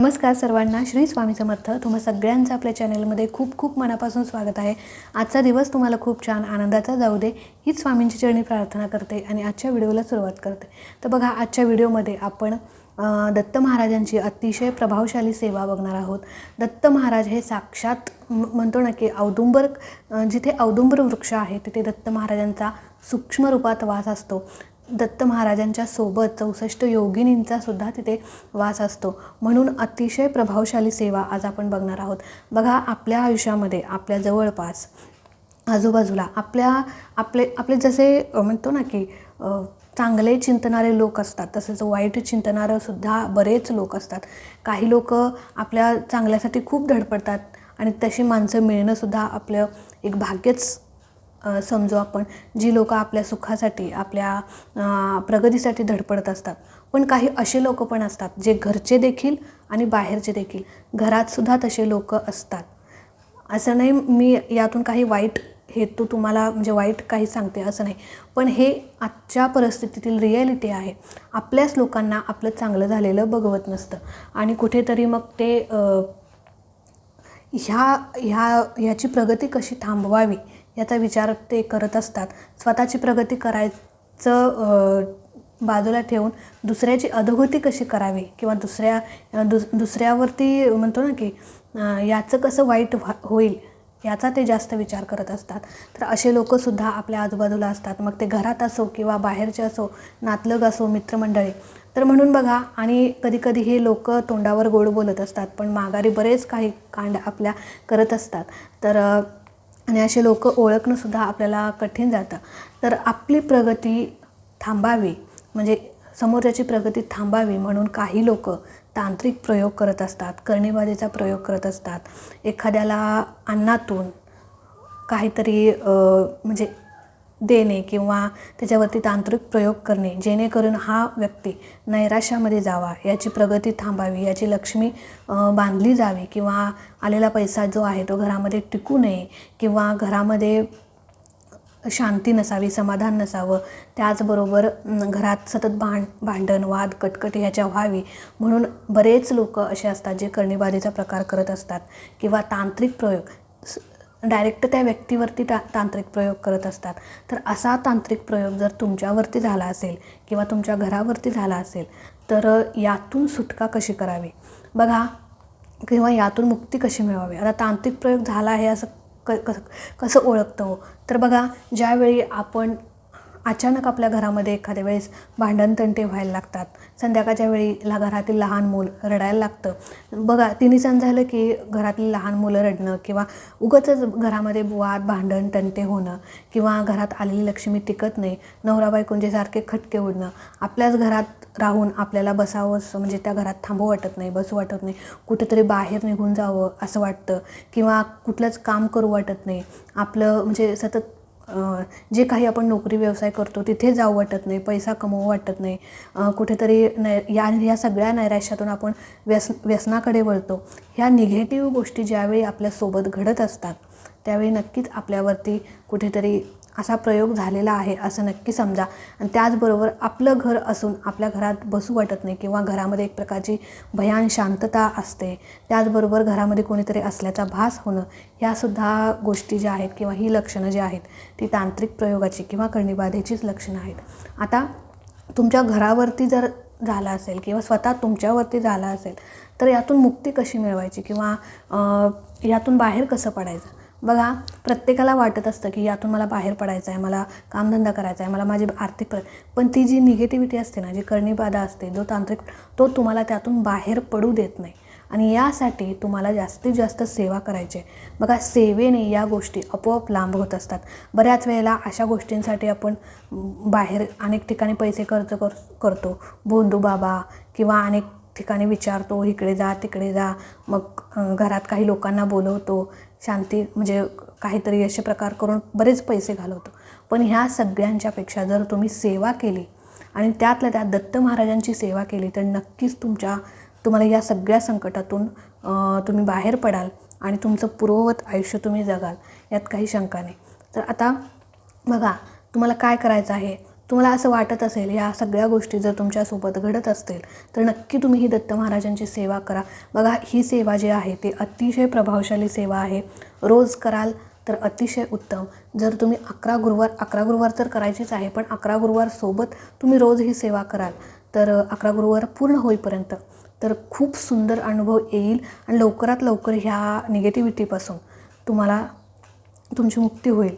नमस्कार सर्वांना श्री स्वामी समर्थ. तुम्हा सगळ्यांचं आपल्या चॅनलमध्ये खूप खूप मनापासून स्वागत आहे. आजचा दिवस तुम्हाला खूप छान आनंदाचा जाऊ दे हीच स्वामींची चरणी प्रार्थना करते आणि आजच्या व्हिडिओला सुरुवात करते. तर बघा आजच्या व्हिडिओमध्ये आपण दत्त महाराजांची अतिशय प्रभावशाली सेवा बघणार आहोत. दत्त महाराज हे साक्षात म्हणतो ना की औदुंबर जिथे औदुंबर वृक्ष आहे तिथे दत्त महाराजांचा सूक्ष्म रूपात वास असतो. दत्त महाराजांच्या सोबत चौसष्ट योगिनींचा सुद्धा तिथे वास असतो. म्हणून अतिशय प्रभावशाली सेवा आज आपण बघणार आहोत. बघा आपल्या आयुष्यामध्ये आपल्या जवळपास आजूबाजूला आपल्या आपले आपले जसे म्हणतो ना की चांगले चिंतणारे लोक असतात तसेच वाईट चिंतणारंसुद्धा बरेच लोक असतात. काही लोक आपल्या चांगल्यासाठी खूप धडपडतात आणि तशी माणसं मिळणंसुद्धा आपलं एक भाग्यच समजू आपण जी लोक आपल्या सुखासाठी आपल्या प्रगतीसाठी धडपडत असतात. पण काही असे लोक पण असतात जे घरचे देखील आणि बाहेरचे देखील. घरातसुद्धा तसे लोक असतात. असं नाही मी यातून काही वाईट हेतू तुम्हाला म्हणजे वाईट काही सांगते असं नाही. पण हे आजच्या परिस्थितीतील रिॲलिटी आहे. आपल्याच लोकांना आपलं चांगलं झालेलं बघवत नसतं. आणि कुठेतरी मग ते ह्या ह्या ह्याची प्रगती कशी थांबवावी याचा विचार ते करत असतात. स्वतःची प्रगती करायचं बाजूला ठेवून दुसऱ्याची अधोगती कशी करावी? किंवा दुसऱ्या दुस दुसऱ्यावरती म्हणतो ना की याचं कसं वाईट व्हा होईल याचा ते जास्त विचार करत असतात. तर असे लोकंसुद्धा आपल्या आजूबाजूला असतात. मग ते घरात असो किंवा बाहेरचे असो नातलग असो मित्रमंडळी. तर म्हणून बघा आणि कधीकधी हे लोक तोंडावर गोड बोलत असतात पण माघारी बरेच काही कांड आपल्या करत असतात. तर आणि असे लोक ओळखणंसुद्धा आपल्याला कठीण जातं. तर आपली प्रगती थांबावी म्हणजे समोरच्याची प्रगती थांबावी म्हणून काही लोक तांत्रिक प्रयोग करत असतात करणीबाजीचा प्रयोग करत असतात. एखाद्याला अन्नातून काहीतरी म्हणजे देणे किंवा त्याच्यावरती तांत्रिक प्रयोग करणे जेणेकरून हा व्यक्ती नैराश्यामध्ये जावा याची प्रगती थांबावी याची लक्ष्मी बांधली जावी किंवा आलेला पैसा जो आहे तो घरामध्ये टिकू नये किंवा घरामध्ये शांती नसावी समाधान नसावं त्याचबरोबर घरात सतत भांड भांडण वाद कटकट ह्याच्या व्हावी म्हणून बरेच लोक असे असतात जे करणीबाजीचा प्रकार करत असतात किंवा तांत्रिक प्रयोग डायरेक्ट त्या व्यक्तीवरती ता तांत्रिक प्रयोग करत असतात. तर असा तांत्रिक प्रयोग जर तुमच्यावरती झाला असेल किंवा तुमच्या घरावरती झाला असेल तर यातून सुटका कशी करावी? बघा किंवा यातून मुक्ती कशी मिळवावी? आता तांत्रिक प्रयोग झाला आहे असं क कसं कसं ओळखतो? हो? तर बघा ज्यावेळी आपण अचानक आपल्या घरामध्ये एखाद्या वेळेस भांडणतंटे व्हायला लागतात. संध्याकाळच्या वेळी ला घरातील लहान मूल रडायला लागतं. बघा तिन्ही सण झालं की घरातली लहान मुलं रडणं किंवा उगाचच घरामध्ये वाद भांडण तंटे होणं किंवा घरात आलेली लक्ष्मी टिकत नाही नवरा बायकोंचे सारखे खटके उडणं आपल्याच घरात राहून आपल्याला बसावं असं म्हणजे त्या घरात थांबू वाटत नाही बसू वाटत नाही कुठेतरी बाहेर निघून जावं असं वाटतं किंवा कुठलंच काम करू वाटत नाही. आपलं म्हणजे सतत जे काही आपण नोकरी व्यवसाय करतो तिथे जाऊ वाटत नाही पैसा कमवू वाटत नाही. कुठेतरी नै या या सगळ्या नैराश्यातून आपण व्यस व्यसनाकडे वळतो. ह्या निगेटिव्ह गोष्टी ज्यावेळी आपल्यासोबत घडत असतात त्यावेळी नक्कीच आपल्यावरती कुठेतरी असा प्रयोग झालेला आहे असं नक्की समजा. आणि त्याचबरोबर आपलं घर असून आपल्या घरात बसू वाटत नाही किंवा घरामध्ये एक प्रकारची भयान शांतता असते. त्याचबरोबर घरामध्ये कोणीतरी असल्याचा भास होणं ह्यासुद्धा गोष्टी ज्या आहेत किंवा ही लक्षणं जी आहेत ती तांत्रिक प्रयोगाची किंवा करणीबाधेचीच लक्षणं आहेत. आता तुमच्या घरावरती जर झाला असेल किंवा स्वतः तुमच्यावरती झाला असेल तर यातून मुक्ती कशी मिळवायची किंवा यातून बाहेर कसं पडायचं? बघा प्रत्येकाला वाटत असतं की यातून मला बाहेर पडायचं आहे मला कामधंदा करायचा आहे मला माझी आर्थिक प्र पण ती जी निगेटिव्हिटी असते ना जी करणीबाधा असते जो तांत्रिक तो तुम्हाला त्यातून बाहेर पडू देत नाही. आणि यासाठी तुम्हाला जास्तीत जास्त सेवा करायची आहे. बघा सेवेने या गोष्टी आपोआप लांब होत असतात. बऱ्याच वेळेला अशा गोष्टींसाठी आपण बाहेर अनेक ठिकाणी पैसे खर्च कर करतो. भोंदू बाबा किंवा अनेक ठिकाणी विचारतो इकडे जा तिकडे जा. मग घरात काही लोकांना बोलवतो. शांती म्हणजे काहीतरी असे प्रकार करून बरेच पैसे घालवतो. पण ह्या सगळ्यांच्यापेक्षा जर तुम्ही सेवा केली आणि त्यातल्या त्यात दत्त महाराजांची सेवा केली तर नक्कीच तुमच्या तुम्हाला या सगळ्या संकटातून तुम्ही बाहेर पडाल आणि तुमचं पूर्ववत आयुष्य तुम्ही जगाल यात काही शंका नाही. तर आता बघा तुम्हाला काय करायचं आहे? तुम्हाला असं वाटत असेल या सगळ्या गोष्टी जर तुमच्यासोबत घडत असतील तर नक्की तुम्ही ही दत्त महाराजांची सेवा करा. बघा ही सेवा जी आहे ती अतिशय प्रभावशाली सेवा आहे. रोज कराल तर अतिशय उत्तम. जर तुम्ही अकरा गुरुवार अकरा गुरुवार तर करायचीच आहे पण अकरा गुरुवार सोबत तुम्ही रोज ही सेवा कराल तर अकरा गुरुवार पूर्ण होईपर्यंत तर खूप सुंदर अनुभव येईल आणि लवकरात लवकर ह्या निगेटिव्हिटीपासून तुम्हाला तुमची मुक्ती होईल.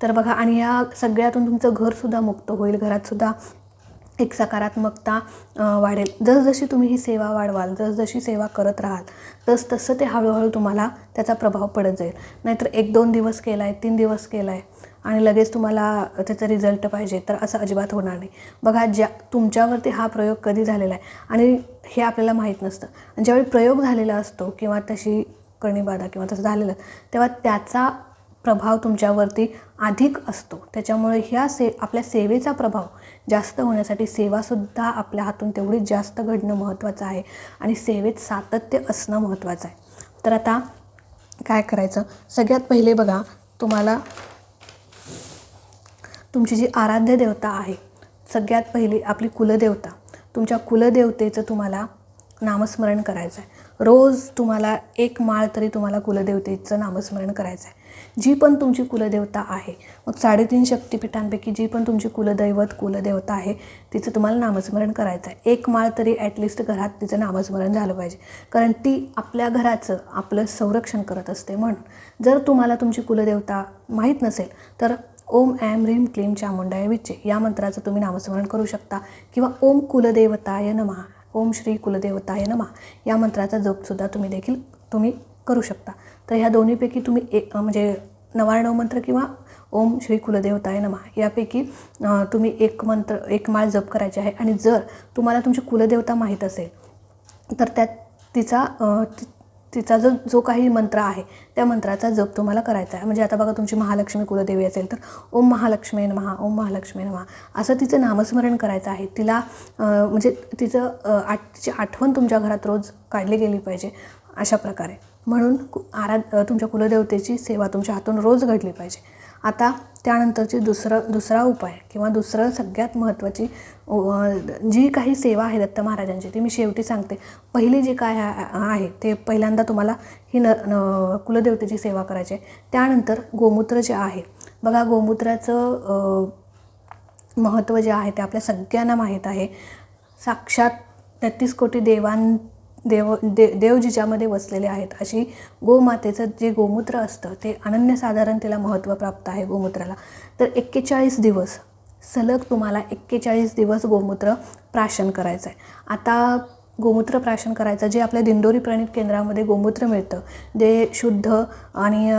तर बघा आणि या सगळ्यातून तुमचं घरसुद्धा मुक्त होईल घरातसुद्धा एक सकारात्मकता वाढेल. जसजशी तुम्ही ही सेवा वाढवाल जसजशी सेवा करत राहाल तस तसं ते हळूहळू तुम्हाला त्याचा प्रभाव पडत जाईल. नाहीतर एक दोन दिवस केला आहे तीन दिवस केला आहे आणि लगेच तुम्हाला त्याचा रिझल्ट पाहिजे तर असं अजिबात होणार नाही. बघा ज्या तुमच्यावरती हा प्रयोग कधी झालेला आहे आणि हे आपल्याला माहीत नसतं. आणि ज्यावेळी प्रयोग झालेला असतो किंवा तशी कणीबाधा किंवा तसं झालेलं तेव्हा त्याचा प्रभाव तुमच्यावरती अधिक असतो. त्याच्यामुळे ह्या से आपल्या सेवेचा प्रभाव जास्त होण्यासाठी सेवासुद्धा आपल्या हातून तेवढीच जास्त घडणं महत्त्वाचं आहे आणि सेवेत सातत्य असणं महत्त्वाचं आहे. तर आता काय करायचं? सगळ्यात पहिले बघा तुम्हाला तुमची जी आराध्य देवता आहे सगळ्यात पहिली आपली कुलदेवता. तुमच्या कुलदेवतेचं तुम्हाला नामस्मरण करायचं आहे रोज तुम्हाला एक माळ तरी तुम्हाला कुलदेवतेचं नामस्मरण करायचं आहे जी पण तुमची कुलदेवता आहे मग साडेतीन शक्तिपीठांपैकी जी पण तुमची कुलदैवत कुलदेवता आहे तिचं तुम्हाला नामस्मरण करायचं आहे. एक माळ तरी ॲटलिस्ट घरात तिचं नामस्मरण झालं पाहिजे. कारण ती आपल्या घराचं आपलं संरक्षण करत असते म्हणून. जर तुम्हाला तुमची कुलदेवता माहीत नसेल तर ओम ॲम ह्रीम क्लीम चामुंडाय विच्चे या मंत्राचं तुम्ही नामस्मरण करू शकता. किंवा ओम कुलदेवताय नमः ओम श्री कुलदेवताय नमः या मंत्राचा जपसुद्धा तुम्ही देखील तुम्ही करू शकता. तर ह्या दोन्हीपैकी तुम्ही एक म्हणजे नवारणव मंत्र किंवा ओम श्री कुलदेवताय नमा यापैकी तुम्ही एक मंत्र एक माळ जप करायची आहे. आणि जर तुम्हाला तुमची कुलदेवता माहीत असेल तर त्यात तिचा ति- तिचा जो जो काही मंत्र आहे त्या मंत्राचा जप तुम्हाला करायचा आहे. म्हणजे आता बघा तुमची महालक्ष्मी कुलदेवी असेल तर ओम महालक्ष्मी महा ओम महालक्ष्मी महा असं तिचं नामस्मरण करायचं आहे. तिला म्हणजे तिचं आठ तिची आठवण तुमच्या घरात रोज काढली गेली पाहिजे अशा प्रकारे. म्हणून कु आराध तुमच्या कुलदेवतेची सेवा तुमच्या हातून रोज घडली पाहिजे. आता त्यानंतरची दुसरं दुसरा उपाय किंवा दुसरं सगळ्यात महत्त्वाची जी काही सेवा आहे दत्त महाराजांची ती मी शेवटी सांगते. पहिली जी काय आहे ते पहिल्यांदा तुम्हाला ही न न- कुलदेवतेची सेवा करायची आहे. त्यानंतर गोमूत्र जे आहे बघा गोमूत्राचं महत्त्व जे आहे ते आपल्या सगळ्यांना माहीत आहे. साक्षात तेहतीस कोटी देवां देव दे देव जिच्यामध्ये वसलेले आहेत. अशी गोमातेचं जे गोमूत्र असतं ते अनन्यसाधारण तिला महत्त्व प्राप्त आहे गोमूत्राला. तर एक्केचाळीस दिवस सलग तुम्हाला एक्केचाळीस दिवस गोमूत्र प्राशन करायचं आहे आता गोमूत्र प्राशन करायचं जे आपल्या दिंडोरी प्रणित केंद्रामध्ये गोमूत्र मिळतं जे शुद्ध आणि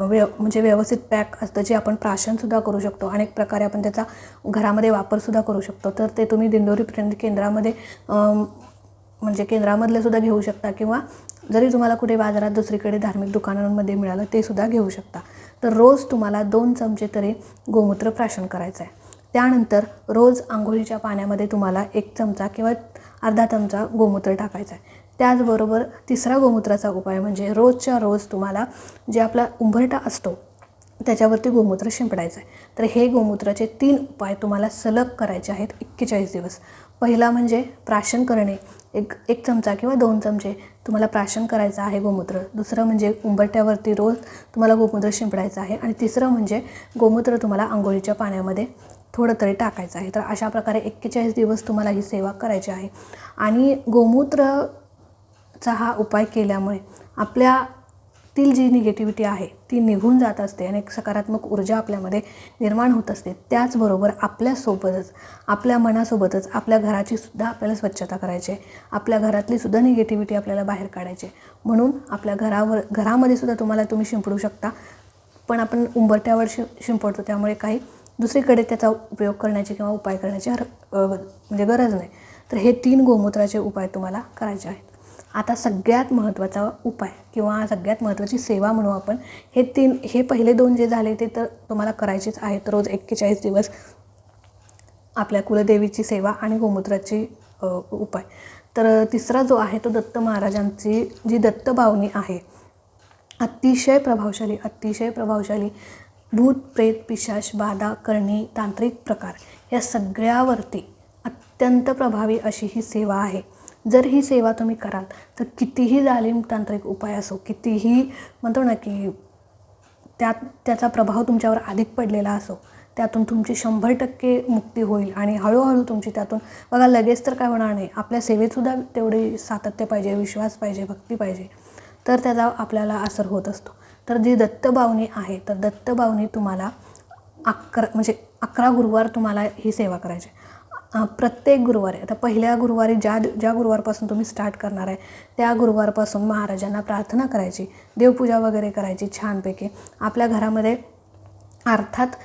व्य म्हणजे व्यवस्थित पॅक असतं जे आपण प्राशनसुद्धा करू शकतो. अनेक प्रकारे आपण त्याचा घरामध्ये वापरसुद्धा करू शकतो. तर ते तुम्ही दिंडोरी प्रणित केंद्रामध्ये म्हणजे केंद्रामधले सुद्धा घेऊ शकता किंवा जरी तुम्हाला कुठे बाजारात दुसरीकडे धार्मिक दुकानांमध्ये मिळालं ते सुद्धा घेऊ शकता. तर रोज तुम्हाला दोन चमचे तरी गोमूत्र प्राशन करायचं आहे त्यानंतर रोज आंघोळीच्या पाण्यामध्ये तुम्हाला एक चमचा किंवा अर्धा चमचा गोमूत्र टाकायचा आहे त्याचबरोबर तिसरा गोमूत्राचा उपाय म्हणजे रोजच्या रोज तुम्हाला जे आपला उंबरटा असतो त्याच्यावरती गोमूत्र शिंपडायचं आहे तर हे गोमूत्राचे तीन उपाय तुम्हाला सलग करायचे आहेत एक्केचाळीस दिवस. पहिला म्हणजे प्राशन करणे. एक एक चमचा किंवा दोन चमचे तुम्हाला प्राशन करायचं आहे गोमूत्र. दुसरं म्हणजे उंबरट्यावरती रोज तुम्हाला गोमूत्र शिंपडायचं आहे. आणि तिसरं म्हणजे गोमूत्र तुम्हाला आंघोळीच्या पाण्यामध्ये थोडं तरी टाकायचं आहे. तर अशा प्रकारे एक्केचाळीस दिवस तुम्हाला ही सेवा करायची आहे. आणि गोमूत्रचा हा उपाय केल्यामुळे आपल्या आपल्यातील जी निगेटिव्हिटी आहे ती निघून जात असते आणि एक सकारात्मक ऊर्जा आपल्यामध्ये निर्माण होत असते. त्याचबरोबर आपल्यासोबतच आपल्या मनासोबतच आपल्या घराची सुद्धा आपल्याला स्वच्छता करायची आहे. आपल्या घरातली सुद्धा निगेटिव्हिटी आपल्याला बाहेर काढायची आहे. म्हणून आपल्या घरावर घरामध्ये सुद्धा तुम्हाला तुम्ही शिंपडू शकता. पण आपण उंबरट्यावर शि शिंपडतो त्यामुळे काही दुसरीकडे त्याचा उपयोग करण्याची किंवा उपाय करण्याची हर म्हणजे गरज नाही. तर हे तीन गोमूत्राचे उपाय तुम्हाला करायचे आहेत. आता सगळ्यात महत्त्वाचा उपाय किंवा सगळ्यात महत्त्वाची सेवा म्हणू आपण हे तीन हे पहिले दोन जे झाले ते तर तुम्हाला करायचेच आहेत रोज एक्केचाळीस दिवस आपल्या कुलदेवीची सेवा आणि गोमूत्राची उपाय. तर तिसरा जो आहे तो दत्त महाराजांची जी दत्तभावनी आहे अतिशय प्रभावशाली अतिशय प्रभावशाली भूत प्रेत पिशाश बाधा करणी तांत्रिक प्रकार या सगळ्यावरती अत्यंत प्रभावी अशी ही सेवा आहे. जर ही सेवा तुम्ही कराल तर कितीही जालीम तांत्रिक उपाय असो कितीही म्हणतो ना की त्यात त्याचा प्रभाव तुमच्यावर अधिक पडलेला असो त्यातून तुमची शंभर टक्के मुक्ती होईल आणि हळूहळू तुमची त्यातून बघा लगेच तर काय होणार नाही आपल्या सेवेतसुद्धा तेवढी सातत्य पाहिजे विश्वास पाहिजे भक्ती पाहिजे तर त्याचा आपल्याला असर होत असतो तर जी दत्तबावनी आहे तर दत्तबावनी तुम्हाला अकरा म्हणजे अकरा गुरुवार तुम्हाला ही सेवा करायची आहे. प्रत्येक गुरुवारी आता पहिल्या गुरुवारी ज्या ज्या गुरुवारपासून तुम्ही स्टार्ट करणार आहे त्या गुरुवारपासून महाराजांना प्रार्थना करायची देवपूजा वगैरे करायची छानपैकी. आपल्या घरामध्ये अर्थात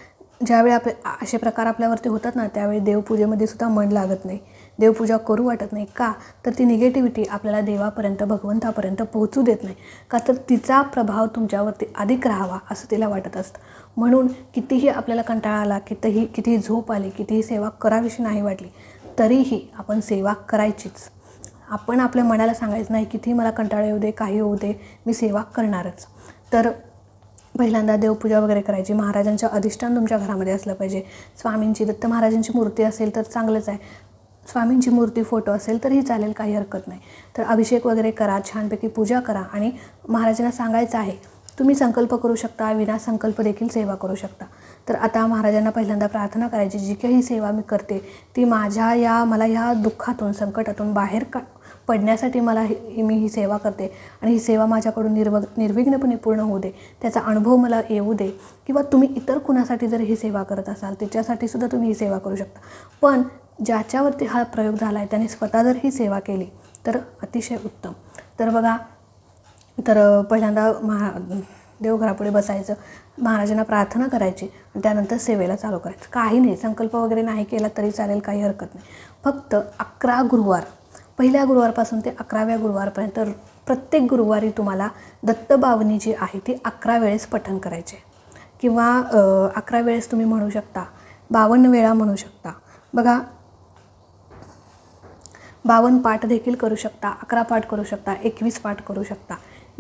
ज्यावेळी आपले असे प्रकार आपल्यावरती होतात ना त्यावेळी देवपूजेमध्ये सुद्धा मन लागत नाही. देवपूजा करू वाटत नाही. का? तर ती निगेटिव्हिटी आपल्याला देवापर्यंत भगवंतापर्यंत पोहोचू देत नाही. का? तर तिचा प्रभाव तुमच्यावरती अधिक राहावा असं तिला वाटत असतं. म्हणून कितीही आपल्याला कंटाळा आला कितीही कितीही झोप आली कितीही सेवा करावीशी नाही वाटली तरीही आपण सेवा करायचीच. आपण आपल्या मनाला सांगायचं नाही कितीही मला कंटाळा येऊ दे काही होऊ दे मी सेवा करणारच. तर पहिल्यांदा देवपूजा वगैरे करायची. महाराजांचं अधिष्ठान तुमच्या घरामध्ये असलं पाहिजे. स्वामींची दत्त महाराजांची मूर्ती असेल तर चांगलंच आहे. स्वामींची मूर्ती फोटो असेल तरीही चालेल काही हरकत नाही. तर अभिषेक वगैरे करा छानपैकी पूजा करा आणि महाराजांना सांगायचं आहे तुम्ही संकल्प करू शकता विना संकल्प देखील सेवा करू शकता. तर आता महाराजांना पहिल्यांदा प्रार्थना करायची जी काही सेवा मी करते ती माझ्या या मला ह्या दुःखातून संकटातून बाहेर का पडण्यासाठी मला ही मी ही सेवा करते आणि ही सेवा माझ्याकडून निर्व निर्विघ्नपणे पूर्ण होऊ दे. त्याचा अनुभव मला येऊ दे किंवा तुम्ही इतर कुणासाठी जर ही सेवा करत असाल त्याच्यासाठी सुद्धा तुम्ही ही सेवा करू शकता. पण ज्याच्यावरती हा प्रयोग झाला आहे त्याने स्वतः जर ही सेवा केली तर अतिशय उत्तम. तर बघा तर पहिल्यांदा महा देवघरापुढे बसायचं महाराजांना प्रार्थना करायची आणि त्यानंतर सेवेला चालू करायचं. काही नाही संकल्प वगैरे नाही केला तरी चालेल काही हरकत नाही. फक्त अकरा गुरुवार पहिल्या गुरुवारपासून ते अकराव्या गुरुवारपर्यंत प्रत्येक गुरुवारी तुम्हाला दत्तबावनी जी आहे ती अकरा वेळेस पठण करायचे किंवा अकरा वेळेस तुम्ही म्हणू शकता बावन्न वेळा म्हणू शकता. बघा बावन्न पाठ देखील करू शकता अकरा पाठ करू शकता एकवीस पाठ करू शकता.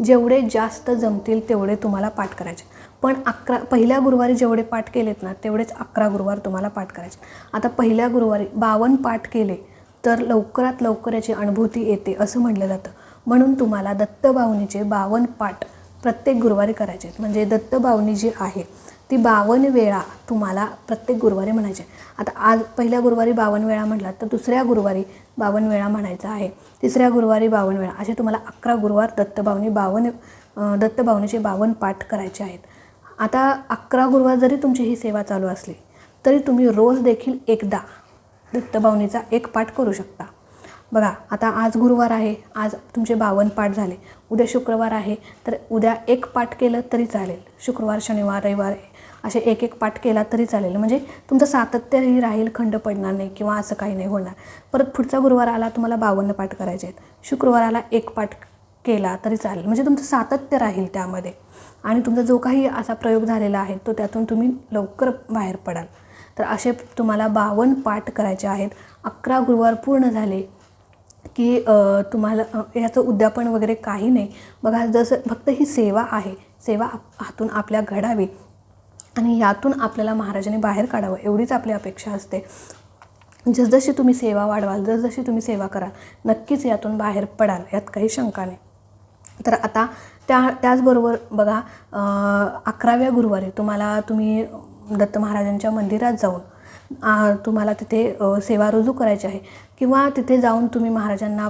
जेवढे जास्त जमतील तेवढे तुम्हाला पाठ करायचे. पण अकरा पहिल्या गुरुवारी जेवढे पाठ केलेत ना तेवढेच अकरा गुरुवार तुम्हाला पाठ करायचे. आता पहिल्या गुरुवारी बावन्न पाठ केले तर लवकरात लवकर याची अनुभूती येते असं म्हटलं जातं. म्हणून तुम्हाला दत्तबावनीचे बावन्न पाठ प्रत्येक गुरुवारी करायचे आहेत. म्हणजे दत्तबावनी जी आहे ती बावन्न वेळा तुम्हाला प्रत्येक गुरुवारी म्हणायचे आता आज पहिल्या गुरुवारी बावन्न वेळा म्हटलात तर दुसऱ्या गुरुवारी बावन्न वेळा म्हणायचं आहे. तिसऱ्या गुरुवारी बावन्न वेळा असे तुम्हाला अकरा गुरुवार दत्तभावनी बावन्न दत्तभावनीचे बावन बावन्न पाठ करायचे आहेत. आता अकरा गुरुवार जरी तुमची ही सेवा चालू असली तरी तुम्ही रोज देखील एकदा दत्तभावनीचा एक पाठ करू शकता. बघा आता आज गुरुवार आहे आज तुमचे बावन्न पाठ झाले. उद्या शुक्रवार आहे तर उद्या एक पाठ केलं तरी चालेल. शुक्रवार शनिवार रविवार असे एक एक पाठ केला तरी चालेल. म्हणजे तुमचं सातत्यही राहील खंड पडणार नाही किंवा असं काही नाही होणार. परत पुढचा गुरुवार आला तुम्हाला बावन्न पाठ करायचे आहेत. शुक्रवाराला एक पाठ केला तरी चालेल. म्हणजे तुमचं सातत्य राहील त्यामध्ये. आणि तुमचा जो काही असा प्रयोग झालेला आहे तो त्यातून तुम्ही लवकर बाहेर पडाल. तर असे तुम्हाला बावन्न पाठ करायचे आहेत. अकरा गुरुवार पूर्ण झाले की तुम्हाला याचं उद्यापन वगैरे काही नाही. बघा जसं फक्त ही सेवा आहे सेवा आप- हातून आपल्या घडावी. आणि यातून आपल्याला महाराजांनी बाहेर काढावं एवढीच आपली अपेक्षा असते. जसजशी तुम्ही सेवा वाढवाल जसजशी तुम्ही सेवा कराल नक्कीच यातून बाहेर पडाल यात काही शंका नाही. तर आता त्या त्याचबरोबर बघा अकराव्या गुरुवारी तुम्हाला तुम्ही दत्त महाराजांच्या मंदिरात जाऊन तुम्हाला तिथे सेवा रुजू करायची आहे. किंवा तिथे जाऊन तुम्ही महाराजांना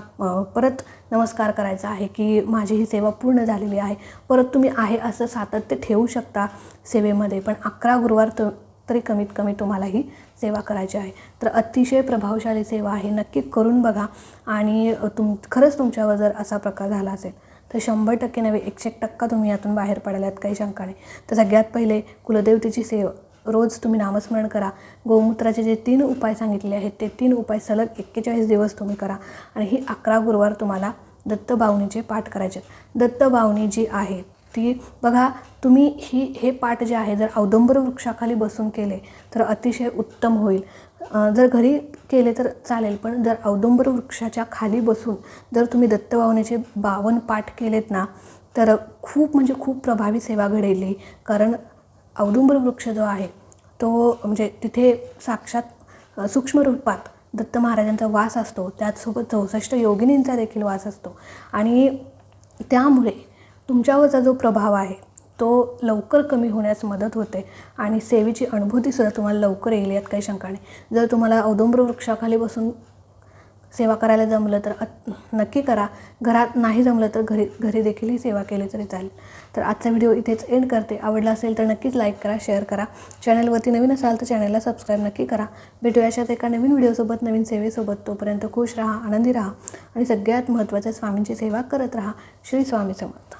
परत नमस्कार करायचा आहे की माझी ही सेवा पूर्ण झालेली आहे. परत तुम्ही आहे असं सातत्य ठेवू शकता सेवेमध्ये पण अकरा गुरुवार तर तरी कमीत कमी तुम्हाला ही सेवा करायची आहे. तर अतिशय प्रभावशाली सेवा आहे नक्की करून बघा. आणि तुम खरंच तुमच्यावर जर असा प्रकार झाला असेल तर शंभर टक्के नव्हे एकशे एक टक्का तुम्ही यातून बाहेर पडाल काही शंका नाही. तर सगळ्यात पहिले कुलदेवतेची सेवा रोज तुम्ही नामस्मरण करा. गोमूत्राचे जे तीन उपाय सांगितले आहेत ते तीन उपाय सलग एक्केचाळीस दिवस तुम्ही करा. आणि ही अकरा गुरुवार तुम्हाला दत्तबावनीचे पाठ करायचे आहेत. दत्तबावनी जी आहे ती बघा तुम्ही ही हे पाठ जे आहे जर औदंबर वृक्षाखाली बसून केले तर अतिशय उत्तम होईल. जर घरी केले तर चालेल पण जर औदंबर वृक्षाच्या खाली बसून जर तुम्ही दत्तबावनीचे बावन पाठ केलेत ना तर खूप म्हणजे खूप प्रभावी सेवा घडेली कारण औदुंबर वृक्ष जो आहे तो म्हणजे तिथे साक्षात सूक्ष्म रूपात दत्त महाराजांचा वास असतो. त्याचसोबत चौसष्ट योगिनींचा देखील वास असतो. आणि त्यामुळे तुमच्यावरचा जो प्रभाव आहे तो लवकर कमी होण्यास मदत होते. आणि सेवेची अनुभूतीसुद्धा तुम्हाला लवकर येईल यात काही शंका नाही. जर तुम्हाला औदुंबर वृक्षाखाली बसून सेवा करायला जमलं तर नक्की करा. घरात नाही जमलं तर घरी घरी देखील ही सेवा केली तरी चालेल. तर आजचा व्हिडिओ इथेच एंड करते. आवडला असेल तर नक्कीच लाईक करा शेअर करा. चॅनलवरती नवीन असाल तर चॅनलला सबस्क्राईब नक्की करा. भेटूया अशाच एका नवीन व्हिडिओसोबत नवीन सेवेसोबत. तोपर्यंत खुश राहा आनंदी राहा आणि सगळ्यात महत्त्वाचं स्वामींची सेवा करत राहा. श्री स्वामी समर्थ.